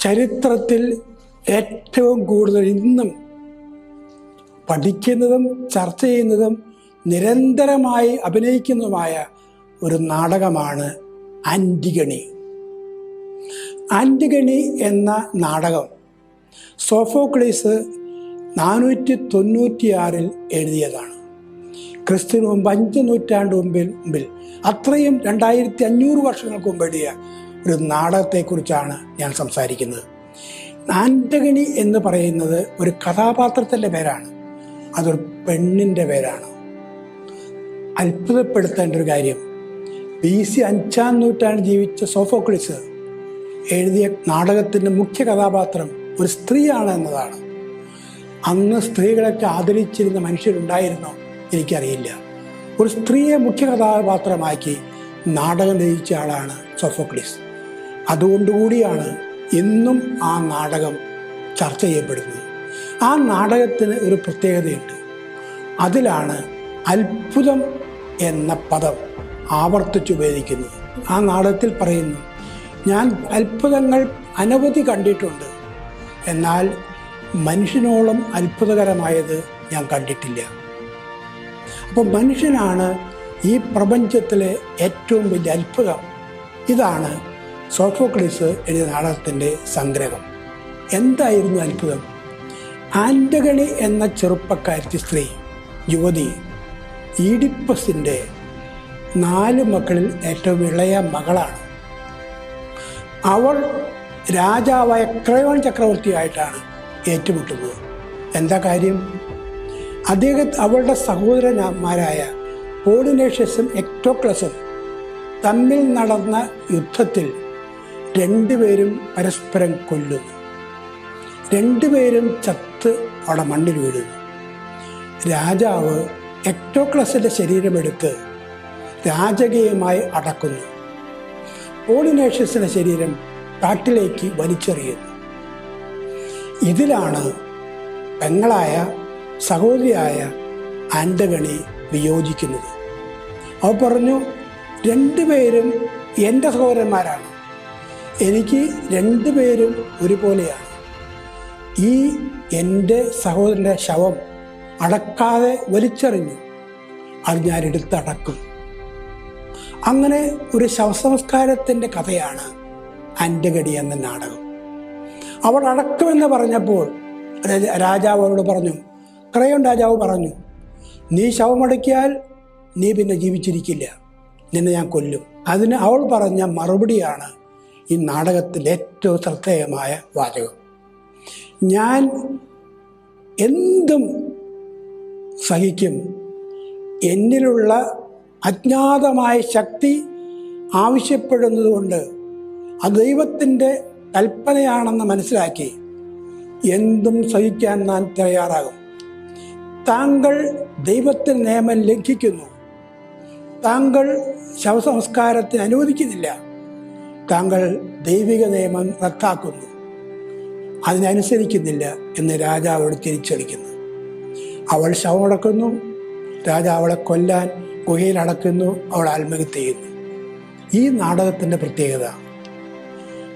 ചരിത്രത്തിൽ ഏറ്റവും കൂടുതൽ ഇന്നും പഠിക്കുന്നതും ചർച്ച ചെയ്യുന്നതും നിരന്തരമായി അഭിനയിക്കുന്നതുമായ ഒരു നാടകമാണ് ആന്റിഗണി ആന്റിഗണി എന്ന നാടകം സോഫോക്ലീസ് നാനൂറ്റി തൊണ്ണൂറ്റിയാറിൽ എഴുതിയതാണ്. ക്രിസ്തുവിന് മുമ്പ് അഞ്ച് നൂറ്റാണ്ട് മുമ്പിൽ മുമ്പിൽ അത്രയും രണ്ടായിരത്തി അഞ്ഞൂറ് വർഷങ്ങൾക്ക് മുമ്പ് എഴുതിയ ഒരു നാടകത്തെക്കുറിച്ചാണ് ഞാൻ സംസാരിക്കുന്നത്. ആന്റഗണി എന്ന് പറയുന്നത് ഒരു കഥാപാത്രത്തിന്റെ പേരാണ്. അതൊരു പെണ്ണിന്റെ പേരാണ്. അത്ഭുതപ്പെടുത്തേണ്ട ഒരു കാര്യം. ബി സി അഞ്ചാം നൂറ്റാണ്ട് ജീവിച്ച സോഫോക്ലിസ് എഴുതിയ നാടകത്തിന്റെ മുഖ്യ കഥാപാത്രം ഒരു സ്ത്രീയാണ് എന്നതാണ്. അന്ന് സ്ത്രീകളൊക്കെ ആദരിച്ചിരുന്ന മനുഷ്യരുണ്ടായിരുന്നോ എനിക്കറിയില്ല. ഒരു സ്ത്രീയെ മുഖ്യ കഥാപാത്രമാക്കി നാടകം രചിച്ച ആളാണ് സോഫോക്ലിസ്. അതുകൊണ്ടുകൂടിയാണ് ഇന്നും ആ നാടകം ചർച്ച ചെയ്യപ്പെടുന്നത്. ആ നാടകത്തിന് ഒരു പ്രത്യേകതയുണ്ട്. അതിലാണ് അത്ഭുതം എന്ന പദം ആവർത്തിച്ചുപയോഗിക്കുന്നത് ആ നാടകത്തിൽ പറയുന്നു ഞാൻ അത്ഭുതങ്ങൾ അനവധി കണ്ടിട്ടുണ്ട്. എന്നാൽ മനുഷ്യനോളം അത്ഭുതകരമായത് ഞാൻ കണ്ടിട്ടില്ല. അപ്പോൾ മനുഷ്യനാണ് ഈ പ്രപഞ്ചത്തിലെ ഏറ്റവും വലിയ അത്ഭുതം. ഇതാണ് സോഫോക്ലിസ് എഴുതിയ നാടകത്തിന്റെ സംഗ്രഹം. എന്തായിരുന്നു അത്ഭുതം? ആന്റകളി എന്ന ചെറുപ്പക്കാരത്തി സ്ത്രീ യുവതി ഈഡിപ്പസിന്റെ നാല് മക്കളിൽ ഏറ്റവും ഇളയ മകളാണ്. അവൾ രാജാവായ ക്രയോൺ ചക്രവർത്തിയായിട്ടാണ് ഏറ്റുമുട്ടുന്നത്. എന്താ കാര്യം? അദ്ദേഹം അവളുടെ സഹോദരന്മാരായ പോളിനേഷ്യസും എക്ടോക്ലസും തമ്മിൽ നടന്ന യുദ്ധത്തിൽ രണ്ടുപേരും പരസ്പരം കൊല്ലുന്നു. രണ്ടുപേരും ചത്ത് അവിടെ മണ്ണിൽ വീഴുന്നു. രാജാവ് എക്ടോക്ലസിന്റെ ശരീരമെടുത്ത് രാജകീയമായി അടക്കുന്നു. പോളിനേഷ്യസിന്റെ ശരീരം കാട്ടിലേക്ക് വലിച്ചെറിയുന്നു. ഇതിലാണ് പെങ്ങളായ സഹോദരിയായ ആൻഡഗണി വിയോജിക്കുന്നത്. അവ പറഞ്ഞു രണ്ടുപേരും എന്റെ സഹോദരന്മാരാണ്. എനിക്ക് രണ്ടു പേരും ഒരുപോലെയാണ്. ഈ എന്റെ സഹോദരന്റെ ശവം അടക്കാതെ വലിച്ചെറിഞ്ഞു. അത് ഞാൻ എടുത്തടക്കും. അങ്ങനെ ഒരു ശവസംസ്കാരത്തിന്റെ കഥയാണ് അന്റഗടി എന്ന നാടകം. അവൾ അടക്കുമെന്ന് പറഞ്ഞപ്പോൾ രാജാവ് അവരോട് പറഞ്ഞു ക്രയോൺ രാജാവ് പറഞ്ഞു നീ ശവമടക്കിയാൽ നീ പിന്നെ ജീവിച്ചിരിക്കില്ല. നിന്നെ ഞാൻ കൊല്ലും. അതിന് അവൾ പറഞ്ഞ മറുപടിയാണ് ഈ നാടകത്തിൽ ഏറ്റവും ശ്രദ്ധേയമായ വാചകം. ഞാൻ എന്തും സഹിക്കും എന്നിലുള്ള അജ്ഞാതമായ ശക്തി ആവശ്യപ്പെടുന്നതുകൊണ്ട് അത് ദൈവത്തിന്റെ കൽപ്പനയാണെന്ന് മനസ്സിലാക്കി എന്തും സഹിക്കാൻ ഞാൻ തയ്യാറാകും. താങ്കൾ ദൈവത്തിന്റെ നിയമം ലംഘിക്കുന്നു. താങ്കൾ ശവസംസ്കാരത്തിന് അനുവദിക്കുന്നില്ല. താങ്കൾ ദൈവിക നിയമം റദ്ദാക്കുന്നു. അതിനനുസരിക്കുന്നില്ല എന്ന് രാജാവോട് തിരിച്ചടിക്കുന്നു. അവൾ ശവമടക്കുന്നു. രാജാവ് അവളെ കൊല്ലാൻ ഗുഹയിൽ അടക്കുന്നു. അവൾ ആത്മഹത്യ ചെയ്യുന്നു. ഈ നാടകത്തിന്റെ പ്രത്യേകത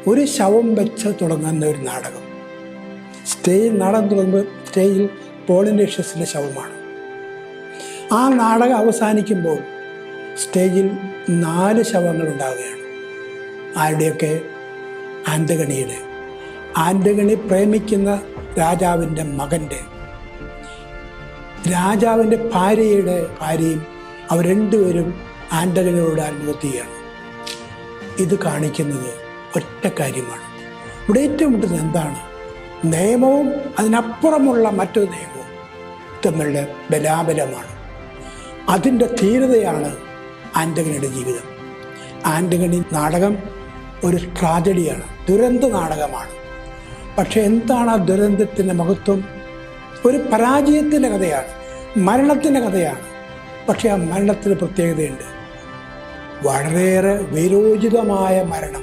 ഒരു ശവം വെച്ച് തുടങ്ങുന്ന ഒരു നാടകം. സ്റ്റേജിൽ നാടകം തുടങ്ങുമ്പോൾ സ്റ്റേജിൽ പോളിനേഷ്യസിന്റെ ശവമാണ്. ആ നാടകം അവസാനിക്കുമ്പോൾ സ്റ്റേജിൽ നാല് ശവങ്ങൾ ഉണ്ടാവുകയാണ്. ആരുടെയൊക്കെ ആന്റഗണിയുടെ ആന്റഗണി പ്രേമിക്കുന്ന രാജാവിന്റെ മകന്റെ. രാജാവിന്റെ ഭാര്യയുടെ ഭാര്യയും അവർ രണ്ടുപേരും ആന്റഗണിയോട് ആത്മഹത്യ ഇത് കാണിക്കുന്നത് ഒറ്റ കാര്യമാണ്. ഇവിടെ ഏറ്റവും കൂടുതൽ എന്താണ്? നിയമവും അതിനപ്പുറമുള്ള മറ്റൊരു നിയമവും തമ്മിലുള്ള ബലാബലമാണ്. അതിന്റെ ധീരതയാണ് ആന്റഗണിയുടെ ജീവിതം. ആന്റഗണി നാടകം ഒരു ട്രാജഡിയാണ് ദുരന്ത നാടകമാണ്. പക്ഷെ എന്താണ് ആ ദുരന്തത്തിന്റെ മഹത്വം? ഒരു പരാജയത്തിന്റെ കഥയാണ് മരണത്തിന്റെ കഥയാണ്. പക്ഷെ ആ മരണത്തിന് പ്രത്യേകതയുണ്ട്. വളരെയേറെ വിരോചിതമായ മരണം.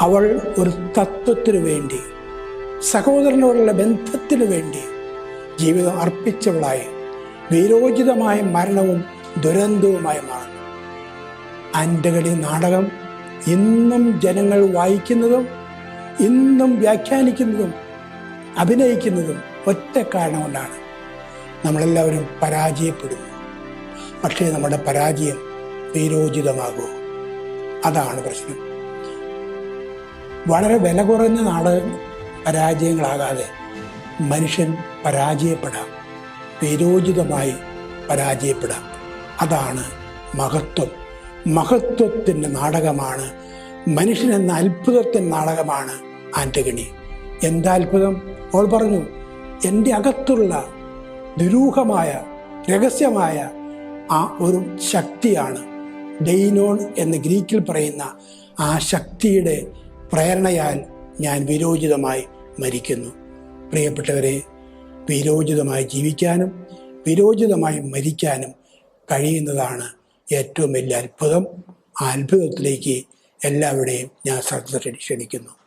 അവൾ ഒരു തത്വത്തിനു വേണ്ടി സഹോദരനോടുള്ള ബന്ധത്തിനു വേണ്ടി ജീവിതം അർപ്പിച്ചവളായി വിരോചിതമായ മരണവും ദുരന്തവുമായി മാറുന്നു. അന്റകടി നാടകം ഇന്നും ജനങ്ങൾ വായിക്കുന്നതും ഇന്നും വ്യാഖ്യാനിക്കുന്നതും അഭിനയിക്കുന്നതും ഒറ്റ കാരണം കൊണ്ടാണ്. നമ്മളെല്ലാവരും പരാജയപ്പെടുന്നു. പക്ഷേ നമ്മുടെ പരാജയം വീരോചിതമാകുമോ അതാണ് പ്രശ്നം. വളരെ വില കുറഞ്ഞ നാടകം പരാജയങ്ങളാകാതെ മനുഷ്യൻ പരാജയപ്പെടാം. വീരോചിതമായി പരാജയപ്പെടാം. അതാണ് മഹത്വം. മഹത്വത്തിന്റെ നാടകമാണ്. മനുഷ്യൻ എന്ന അത്ഭുതത്തിന്റെ നാടകമാണ് ആന്റഗണി എന്താ അത്ഭുതം? അവൾ പറഞ്ഞു എന്റെ അകത്തുള്ള ദുരൂഹമായ രഹസ്യമായ ആ ഒരു ശക്തിയാണ് ഡെയ്നോൺ എന്ന് ഗ്രീക്കിൽ പറയുന്ന ആ ശക്തിയുടെ പ്രേരണയാൽ ഞാൻ വിരോചിതമായി മരിക്കുന്നു. പ്രിയപ്പെട്ടവരെ വിരോചിതമായി ജീവിക്കാനും വിരോചിതമായി മരിക്കാനും കഴിയുന്നതാണ് ഏറ്റവും വലിയ അത്ഭുതം ആ അത്ഭുതത്തിലേക്ക് എല്ലാവരുടെയും ഞാൻ ശ്രദ്ധ ക്ഷണിക്കുന്നു.